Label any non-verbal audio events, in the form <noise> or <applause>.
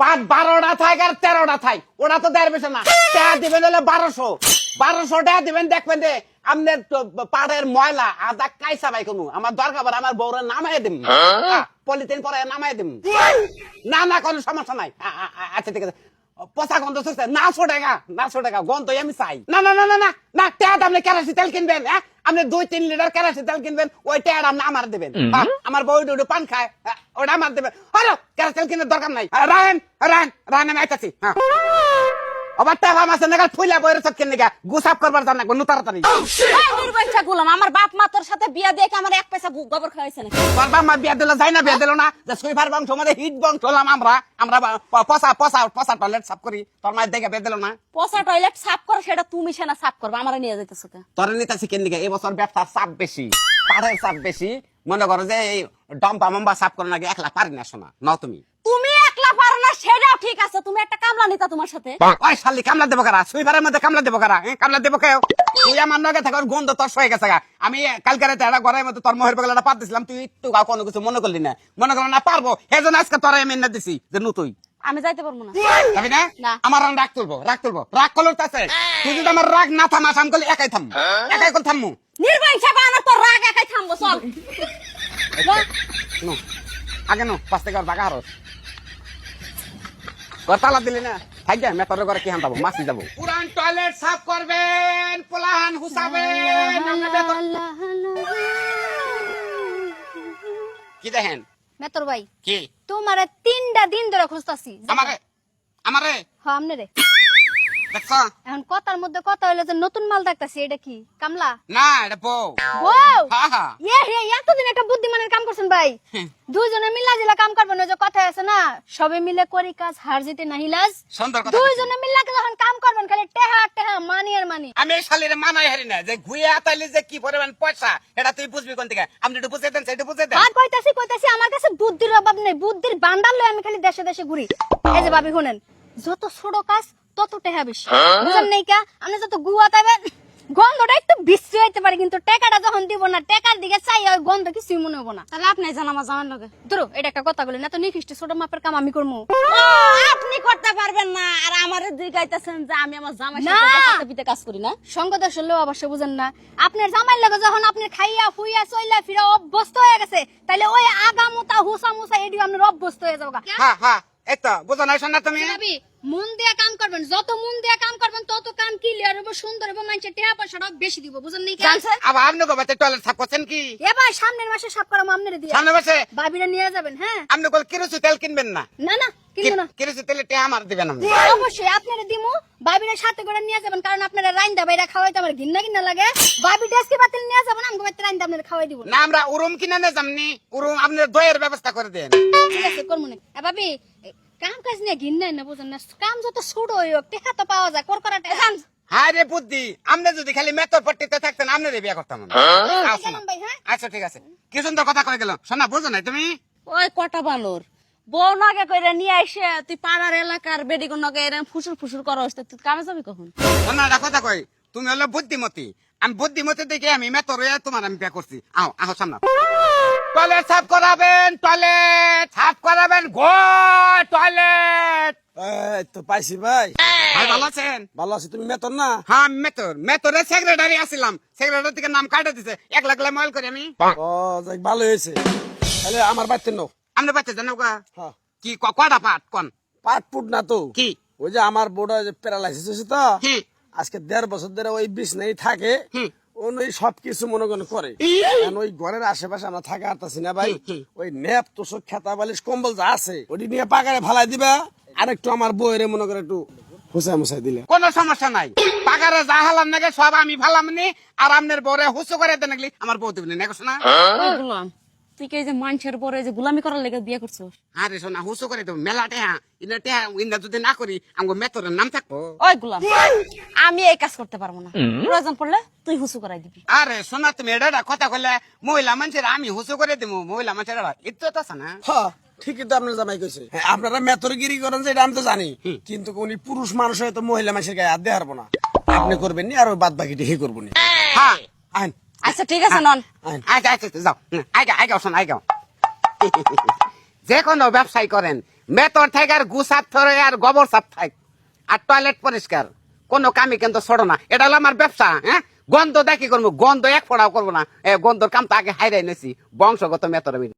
পাঁচ বারোটা থাক আর তেরোটা থাক। ওটা তো দেড় বেশি না। টাকা দিবেন হলে বারোশো। বারোশো টাকা দিবেন দেখবেন যে আপনার তো পাড়ের ময়লা আদা কাইসা ভাই কোনো আমার দরকার পড়ে আমার বউরে নামাই দিম। পলিথিন পরে নামাই দিম। না না কোনো সমস্যা নাই। আচ্ছা ঠিক আছে। পচা গন্ধ শুকছে না টাকা না টাকা গন্ধ আমি চাই। না না না না না না ট্যাড আপনি কেরাসি তেল কিনবেন হ্যাঁ? আপনি দুই তিন লিটার কেরাসি তেল কিনবেন ওই ট্যাড আপনি আমার দেবেন। হ্যাঁ, আমার বউ দুটো পান খায় হ্যাঁ, ওটা আমার দেবেন। হলো কেরাসি তেল কিনার দরকার নাই। রায়ন রাহেন রাহেন রাহেন আমি আইতাছি হ্যাঁ। আবার টাকা মাসে নাগাল ফুইলা বইরে চোখ কিনে গা গুসাপ করবার জানা গো তাড়াতাড়ি নির্বাচা গুলাম আমার বাপ মা তোর সাথে বিয়া দিয়ে আমার এক পয়সা গোবর তোর বাপ মা বিয়া দিল যাই না বিয়া দিল না যে সুইফার বংশ আমাদের হিট বংশ হলাম আমরা। আমরা বা- প- পচা পচা পচা টয়লেট সাফ করি। তোর মায়ের দেখে বিয়া দিল না। পচা টয়লেট সাফ কর সেটা তুমি সেনা সাফ করবা আমার নিয়ে যাইতেছো কে? তোর নিতেছি কেন দিকে এবছর ব্যবসার চাপ বেশি পাড়ের চাপ বেশি। মনে করো যে এই ডম্পা মম্বা সাফ করো নাকি একলা পারি না শোনা ন তুমি। সেটাও ঠিক আছে তুমি একটা কামলা নিতা তোমার সাথে। ওই শালি কামলা দেবো কারা? সুইফারের মধ্যে কামলা দেবো কারা? হ্যাঁ, কামলা দেবো কেউ। তুই আমার নগে থাকার গন্ধ তোর হয়ে গেছে গা। আমি কালকে রাতে একটা ঘরের মধ্যে তোর মহের বগলাটা পাত দিছিলাম তুই একটু গা কোনো কিছু মনে করলি না। মনে করো না পারব। এই জন্য আজকে তোর আমি এনে দিছি যে নু তুই। আমি যাইতে পারব না। যাবি না? না। আমার রাগ রাগ তুলবো রাগ তুলবো। রাগ করল তাছে তুই যদি আমার রাগ না থামাস আমি করলে একাই থাম একাই করে থামবো। নির্বাচা বানা তোর রাগ একাই থামবো চল। আগে নো পাঁচ থেকে আর বাগা হারস। ঘর তালা দিলি না? থাক যা মেতর ঘরে কি হান যাব মাসি যাব। পুরান টয়লেট সাফ করবেন পোলাহান হুসাবেন কি দেখেন? মেতর ভাই কি? তোমারে তিনটা দিন ধরে খুঁজতাছি। আমারে? আমারে? হ্যাঁ আমনে রে দেখছ এখন কথার মধ্যে কথা হইল যে নতুন মাল দেখতাছি এটা কি? কামলা? না এটা বউ। বউ? হা হা। ইয়ে হে এতদিন একটা বুদ্ধিমানের কাম করছেন ভাই। দুইজনে মিলা জিলা কাম করবেন ওই যে কথা আছে না? সবে মিলে করি কাজ হার জিতে নাহি লাজ। সুন্দর কথা দুইজনে মিলা যখন কাম করবেন খালি টেহা টেহা মানি আর মানি। আমি এই শালিরে মানাই হারি না। যে ঘুরে আতাইলে যে কি পরিমাণ পয়সা এটা তুই বুঝবি কোন থেকে? আপনি একটু বুঝে দেন সেটা বুঝে দেন। আর কইতাছি কইতাছি আমার কাছে বুদ্ধির অভাব নেই। বুদ্ধির বান্ডাল লই আমি খালি দেশে দেশে ঘুরি। এই যে ভাবি শুনেন যত ছোট কাজ তত টেহা বেশি বুঝেন নাই কা আপনি যত গুয়া তাইবেন গন্ধটা একটু বিশ্রী হইতে পারে কিন্তু টাকাটা যখন দিব না টাকার দিকে চাই ওই গন্ধ কিছুই মনে হব না। তাহলে আপনি জান আমার জামার লগে। ধরো এটা একটা কথা বলি না তো নিখিষ্ট ছোট মাপের কাম আমি করব আপনি করতে পারবেন না আর আমারে দুই যে আমি আমার জামাই সাথে পিতে কাজ করি না। সঙ্গ দেশ অবশ্য বুঝেন না। আপনার জামাই লাগে যখন আপনি খাইয়া ফুইয়া চইলা ফিরা অভ্যস্ত হয়ে গেছে তাইলে ওই আগামুতা হুসা মুসা এডিও আপনার অভ্যস্ত হয়ে যাব হ্যাঁ হ্যাঁ এই তো বুঝো নাই শোনা তুমি? ভাবি মন দিয়ে কাম করবেন যত মন দিয়ে কাম করবেন তত কাম ক্লিয়ার হবে সুন্দর এবং মানুষের টেহা পয়সাটা বেশি দিব বুঝেন নি জানছেন? আবার আপনি গোবাতে টয়লেট সাফ করছেন কি? এবার সামনের মাসে সব করাম আপনারে দিয়ে। সামনে বসে ভাবিরা নিয়ে যাবেন হ্যাঁ? আপনি কল কিরোসি তেল কিনবেন না। না না কিন্তু না। কিরোসি তেলে টেহা আমার দিবেন আপনি। অবশ্যই আপনারা দিমু। ভাবিরা সাথে করে নিয়ে যাবেন কারণ আপনারা রাইন্দা বাইরা খাওয়াইতে আমার ঘিন্না ঘিন্না লাগে। ডেস্কি বাতিল নিয়ে যাবেন আমি বাইতে রাইন্দা আপনারা খাওয়াই দিব না। আমরা উরুম কিনে নে উরুম আপনার দইয়ের ব্যবস্থা করে দেন। ঠিক আছে করমু না। এ ভাবি এ, কাম কাজ নিয়ে ঘিন্না না বুঝেন না কাম যত ছোট হোক টেকা তো পাওয়া যায় কর করা টেকা হায় রে বুদ্ধি আপনি যদি খালি মেতর পট্টিতে থাকতেন আপনি বিয়ে করতাম না। আচ্ছা। ভাই হ্যাঁ। আচ্ছা ঠিক আছে। কি সুন্দর কথা কয়ে গেল শোনা বুঝো নাই তুমি? ওই কটা বালোর। বউ নগে কইরা নিয়ে আইসে তুই পাড়ার এলাকার বেডিগুন নগে এরম ফুসুর ফুসুর করো তুই কামে যাবি কখন? শোনা কথা কই তুমি হলো বুদ্ধিমতী। আমি বুদ্ধিমতী দেখে আমি মেতর হয়ে তোমার আমি বিয়ে করছি। আও আহ সামনে টয়লেট সাফ করাবেন টয়লেট সাফ করাবেন এই তো পাইছি ভাই। ভাই ভালো আছেন? ভালো আছি তুমি মেতন না? হ্যাঁ মেতর। মেতরের সেক্রেটারি আসছিলাম সেক্রেটারি থেকে নাম কাটে দিছে। এক লাখ লাখ ময়ল করি আমি। ও যাক ভালো হয়েছে। তাহলে আমার বাড়িতে নো জানো কা হ্যাঁ। কি ক- কয়টা পাট? কোন? পাট পুট না তো। কি? ওই যে আমার বোর্ডে প্যারালাইসিস হয়েছে তো আজকে দেড় বছর ধরে ওই বিছনাই থাকে। হুম। ওই সব মনে করেন করে। ওই ঘরের আশেপাশে আমরা থাকা হারতাছি না ভাই। ওই নেপ তোষক খেতা বালিশ কম্বল যা আছে ওটি নিয়ে পাকারে ফালাই দিবা। আর একটু আমার বইয়ের মনে করে একটু হুসাই মুসাই দিলে। কোনো সমস্যা নাই। পাকারে যা হালাম নাকি সব আমি ফালাম নি আর হুসু করে দেন আমার বউ দিবেন না শোনা তুই কি যে মানুষের পরে যে গুলামি করার লেগে বিয়ে করছিস? আরে শোনা হুসু করে দেবো মেলা টেহা ইনা টেহা ইনা যদি না করি আমগো মেতরের নাম থাকব। ওই গুলাম আমি এই কাজ করতে পারব না। প্রয়োজন পড়লে তুই হুসু করাই দিবি। আরে শোনা তুমি এটা কথা কইলে মহিলা মানুষের আমি হুসু করে দিব মহিলা মানুষের ইজ্জত আছে না? হ্যাঁ ঠিকই তো আপনার জামাই কইছে। হ্যাঁ, আপনারা মেতরগিরি করেন যে এটা আমি তো জানি। কিন্তু উনি পুরুষ মানুষ হয়তো মহিলা মানুষের গায়ে হাত দেওয়ার না। আপনি করবেন নি আর ওই বাদ বাকিটা হে করব নি। হ্যাঁ। আইন। আচ্ছা ঠিক আছে নন। আচ্ছা আচ্ছা আচ্ছা, যাও। আগে আইগা শোন আগে <laughs> যে কোনো ব্যবসায় করেন মেতর থেকে আর গুসাপ থরে আর গোবর সাপ থাক আর টয়লেট পরিষ্কার কোনো কামি কিন্তু ছড়ো না। এটা হলো আমার ব্যবসা হ্যাঁ? গন্ধ দেখি করব গন্ধ এক ফোড়াও করব না। গন্ধর কাম তো আগে হাইরাই নেছি বংশগত মেতর